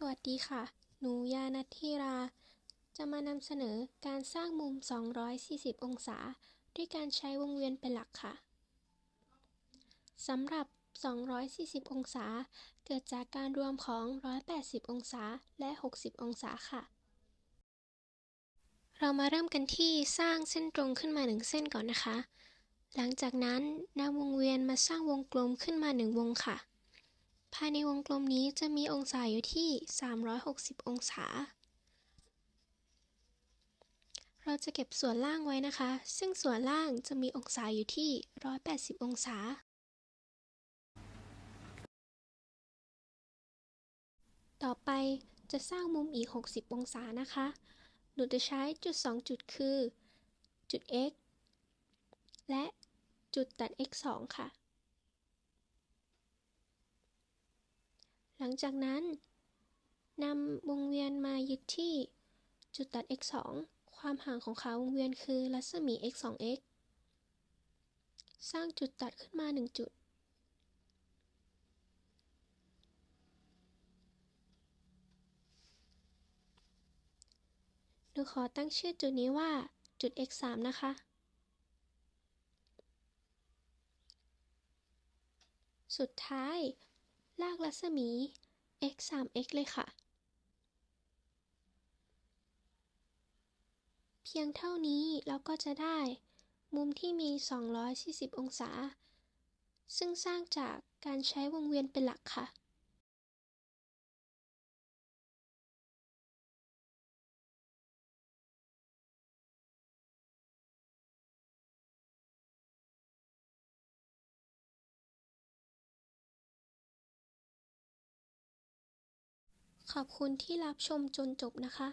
สวัสดีค่ะ หนูยานัทธิรา จะมานำเสนอการสร้างมุม 240 องศา ด้วยการใช้วงเวียนเป็นหลักค่ะ สำหรับ 240 องศา เกิดจากการรวมของ 180 องศา และ 60 องศาค่ะ เรามาเริ่มกันที่สร้างเส้นตรงขึ้นมาหนึ่งเส้นก่อนนะคะ หลังจากนั้นนำวงเวียนมาสร้างวงกลมขึ้นมาหนึ่งวงค่ะ ภายในวงกลมนี้จะมีองศาอยู่ที่ 360 องศา เราจะเก็บส่วนล่างไว้นะคะ ซึ่งส่วนล่างจะมีองศาอยู่ที่ 180 องศา ต่อไปจะสร้างมุมอีก 60 องศานะคะ หนูจะใช้จุด 2 จุดคือ จุด x และจุดตัด x 2 ค่ะ ลังจากนั้นนำวงเวียนมายึดที่จุดตัด x 2ความห่างของขาวงเวียนคือรัศมี x 2 x สร้างจุดตัดขึ้นมา 1 จุด หนูขอตั้งชื่อจุดนี้ว่าจุด x 3นะคะ สุดท้าย ลากรัศมี x 3 x เลยค่ะ เพียงเท่านี้เราก็จะได้มุมที่มี 240 องศา ซึ่งสร้างจากการใช้วงเวียนเป็นหลักค่ะ ขอบคุณที่รับชมจนจบนะคะ